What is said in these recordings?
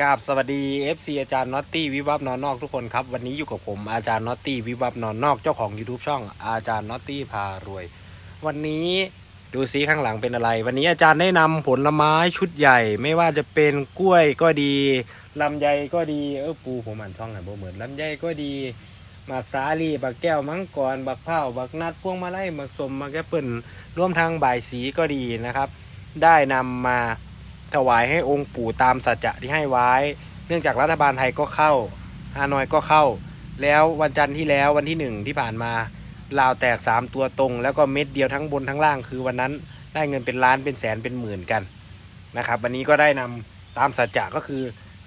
กราบสวัสดี FC อาจารย์น็อตตี้วิวับนอนนอกทุกคนครับ วันนี้อยู่กับผมอาจารย์น็อตตี้วิวับนอนนอกเจ้าของ YouTube ช่องอาจารย์น็อตตี้พารวย วันนี้ดูซิข้างหลังเป็นอะไร วันนี้อาจารย์ได้นำผลไม้ชุดใหญ่ ไม่ว่าจะเป็นกล้วยก็ดีลำไยก็ดีเออปูผมอ่านช่องไหนบ่เหมือนลำไยก็ดีหมากสาลีบักแก้วมังกรบักเผาบักนัดพวงมาลัยบักสมบักแอปเปิลร่วมทางบ่ายสีก็ดีนะครับ ได้นำมา ถวายให้องค์ปู่ตามสัจจะที่ให้ไว้ เนื่องจากรัฐบาลไทยก็เข้าฮานอยก็เข้า แล้ววันจันทร์ที่แล้ววันที่หนึ่งที่ผ่านมาลาวแตก 3 ตัวตรง แล้วก็เม็ดเดียวทั้งบนทั้งล่างคือวันนั้นได้เงินเป็นล้านเป็นแสนเป็นหมื่นกันนะครับวันนี้ก็ได้นำตามสัจจะก็คือ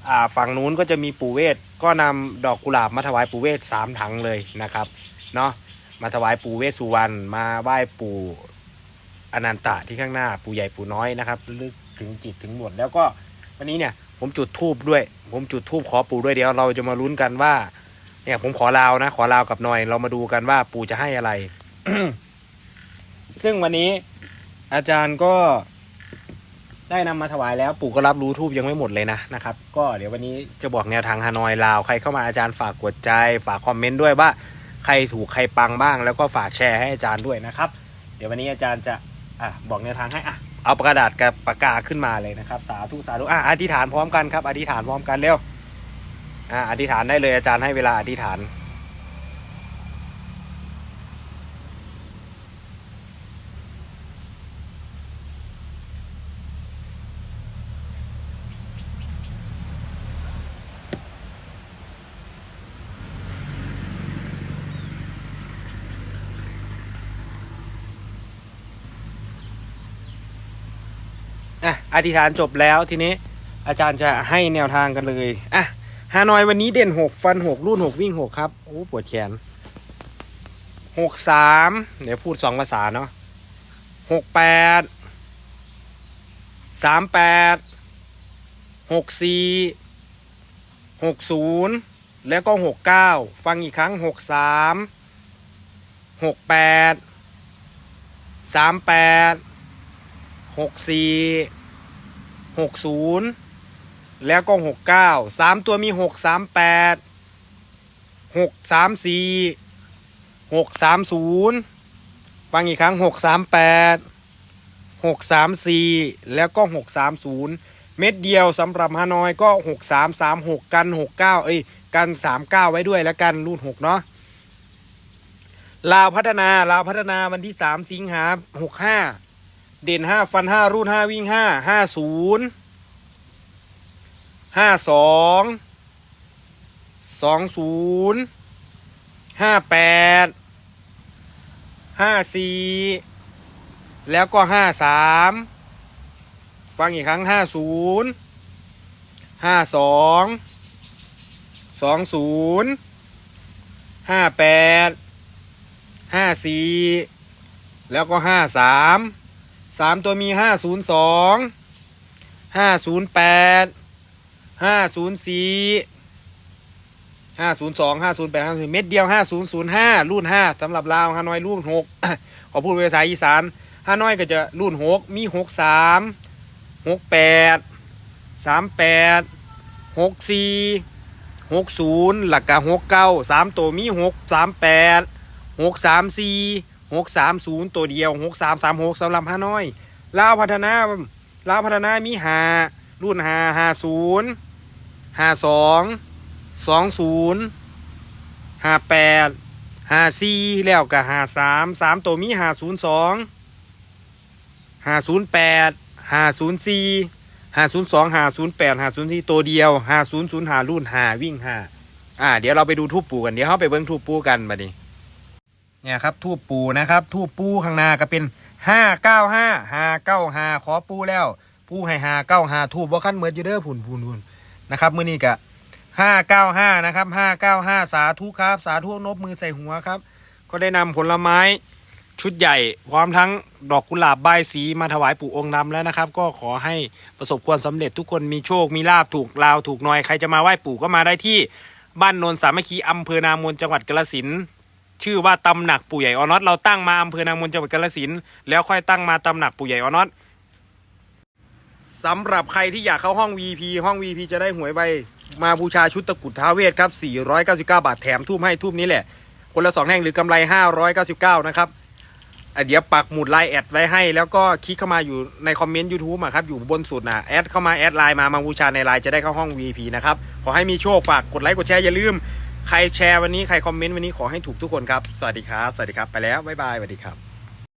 อ่าฝั่งนู้นก็จะมีปู่เวทก็นำดอกกุหลาบมาถวายปู่เวทสามถังเลยนะครับเนาะมาถวายปู่เวสสุวรรณมาไหว้ปู่อนันตะที่ข้างหน้าปู่ใหญ่ปู่น้อยนะครับลึก ถึงจิตถึงหมด แล้วก็วันนี้เนี่ยผมจุดทูบด้วย ผมจุดทูบขอปู่ด้วยเดี๋ยวเราจะมาลุ้นกันว่า เนี่ยผมขอลาวนะ ขอลาวกับหน่อย เรามาดูกันว่าปู่จะให้อะไร ซึ่งวันนี้อาจารย์ก็ได้นำมาถวายแล้วปู่ก็รับรู้ทูบยังไม่หมดเลยนะนะครับ ก็เดี๋ยววันนี้จะบอกแนวทางฮานอยลาว ใครเข้ามาอาจารย์ฝากกดใจ ฝากคอมเมนต์ด้วยว่าใครถูกใครปังบ้าง แล้วก็ฝากแชร์ให้อาจารย์ด้วยนะครับ เดี๋ยววันนี้อาจารย์จะอะบอกแนวทางให้อะ เอากระดาษกับปากกาขึ้นมาเลยนะครับ สาธุสาธุอะอธิษฐานพร้อมกันครับ อธิษฐานพร้อมกันเร็วอ่าอธิษฐานได้เลยอาจารย์ให้เวลาอธิษฐาน อะอธิษฐานจบแล้วทีนี้อาจารย์จะให้แนวทางกันเลยอะฮานอยวันนี้เด่นหกฟันหกรุ่นหกวิ่งหกครับโอ้ปวดแขนหกสามเดี๋ยวพูดสองภาษาเนาะหกแปดสามแปดหกสี่หกศูนย์แล้วก็หกเก้าฟังอีกครั้งหกสามหกแปดสามแปด หกสี่หกศูนย์แล้วก็หกเก้าสามตัวมีหกสามแปดหกสามสี่หกสามศูนย์ฟังอีกครั้งหกสามแปดหกสามสี่แล้วก็หกสามศูนย์เม็ดเดียวสำหรับฮานอยก็หกสามสามหกกันหกเก้าเอ้ยกันสามเก้าไว้ด้วยแล้วกันรูดหกเนาะลาวพัฒนาลาวพัฒนาวันที่สามสิงหาหกห้า เด่นห้าฟันห้ารูดห้าวิ่งห้าห้าศูนย์ห้าสองสองศูนย์ห้าแปดห้าสี่แล้วก็ห้าสามฟังอีกครั้งห้าศูนย์ห้าสองสองศูนย์ห้าแปดห้าสี่แล้วก็ห้าสาม สามตัวมีห้าศูนย์สองห้าศูนย์แปดห้าศูนย์สี่ห้าศูนย์สองห้าศูนย์แปดห้าศูนย์เม็ดเดียวห้าศูนย์ศูนย์ห้ารุ่นห้าสำหรับลาวฮานอยรุ่นหกขอพูดเป็นภาษาอีสานฮานอยก็จะรุ่นหกมีหกสามหกแปดสามแปดหกสี่หกศูนย์หลักกะหกเก้าสามตัวมีหกสามแปดหกสามสี่ หกสามศูนย์ตัวเดียวหกสามสามหกสำหรับฮานอยลาวพัฒนาลาวพัฒนามีหารุ่นหาหาศูนย์ห้าสองสองศูนย์ห้าแปดห้าสี่แล้วก็ห้าสามสามตัวมีห้าศูนย์สองห้าศูนย์แปดห้าศูนย์สี่ห้าศูนย์สองห้าศูนย์แปดห้าศูนย์สี่ตัวเดียวห้าศูนย์ศูนย์หารุ่นหาวิ่งหาอ่าเดี๋ยวเราไปดูทูปปูกันเดี๋ยวเขาไปเบิ้งทูปปูกันมาดิ เนี่ยครับทูปปูนะครับทูปปูข้างหน้าก็เป็นห้าเก้าห้าห้าเก้าห้าขอปูแล้ว ปูให้ห้าเก้าห้าทูบว่าขั้นเหมือนอยู่เด้อผุนผุนผุนนะครับมื้อนี้กะห้าเก้าห้านะครับห้าเก้าห้าสาธุครับ สาธุนบมือใส่หัวครับ ก็ได้นำผลไม้ชุดใหญ่พร้อมทั้งดอกกุหลาบใบสีมาถวายปู่องค์ดำแล้วนะครับ ก็ขอให้ประสบความสำเร็จทุกคนมีโชคมีลาบถูกลาวถูกหนอยใครจะมาไหว้ปู่ก็มาได้ที่บ้านโนนสามัคคีอำเภอนามนจังหวัดกาฬสินธุ์ ชื่อว่าตำหนักปู่ใหญ่ออนอตเราตั้งมาอำเภอนามนจังหวัดกาฬสินธุ์แล้วค่อยตั้งมาตำหนักปู่ใหญ่ออนอตสำหรับใครที่อยากเข้าห้อง VP ห้อง VP จะได้หวยใบมาบูชาชุดตะกรุดท้าเวทครับ 499 บาทแถมทุ่มให้ทุ่มนี้แหละ คนละสองแท่งหรือกำไร 599 นะครับอะเดี๋ยวปักหมุดไลน์แอดไว้ให้ แล้วก็คลิกเข้ามาอยู่ในคอมเมนต์ YouTube อะครับ อยู่บนสุดนะแอดเข้ามาแอดไลน์มามาบูชาในไลน์จะได้เข้าห้อง VIP นะครับ ขอให้มีโชคฝากกดไลค์กดแชร์อย่าลืม ใครแชร์วันนี้ใครคอมเมนต์วันนี้ขอให้ถูกทุกคนครับ สวัสดีครับ สวัสดีครับ ไปแล้ว บ๊ายบาย สวัสดีครับ